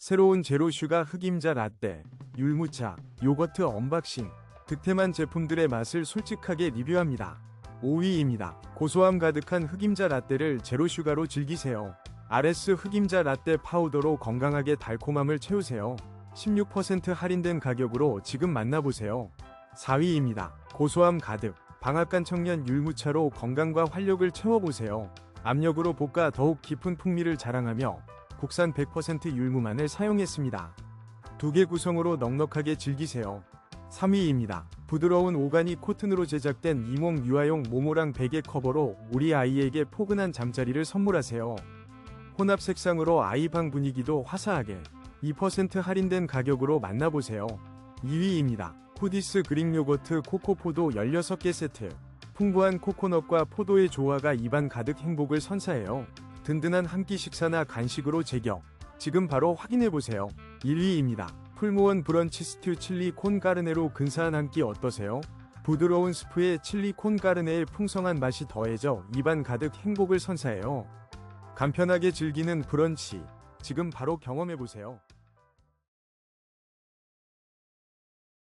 새로운 제로슈가 흑임자 라떼, 율무차, 요거트 언박싱, 득템한 제품들의 맛을 솔직하게 리뷰합니다. 5위입니다. 고소함 가득한 흑임자 라떼를 제로슈가로 즐기세요. RS 흑임자 라떼 파우더로 건강하게 달콤함을 채우세요. 16% 할인된 가격으로 지금 만나보세요. 4위입니다. 고소함 가득, 방앗간 청년 율무차로 건강과 활력을 채워보세요. 압력으로 볶아 더욱 깊은 풍미를 자랑하며 국산 100% 율무만을 사용했습니다. 두 개 구성으로 넉넉하게 즐기세요. 3위입니다. 부드러운 오가닉 코튼으로 제작된 이몽 유아용 모모랑 베개 커버로 우리 아이에게 포근한 잠자리를 선물하세요. 혼합 색상으로 아이방 분위기도 화사하게 2% 할인된 가격으로 만나보세요. 2위입니다. 코디스 그릭 요거트 코코포도 16개 세트. 풍부한 코코넛과 포도의 조화가 입안 가득 행복을 선사해요. 든든한 한 끼 식사나 간식으로 제격. 지금 바로 확인해보세요. 1위입니다. 풀무원 브런치 스튜 칠리 콘 까르네로 근사한 한 끼 어떠세요? 부드러운 스프에 칠리 콘 까르네의 풍성한 맛이 더해져 입안 가득 행복을 선사해요. 간편하게 즐기는 브런치. 지금 바로 경험해보세요.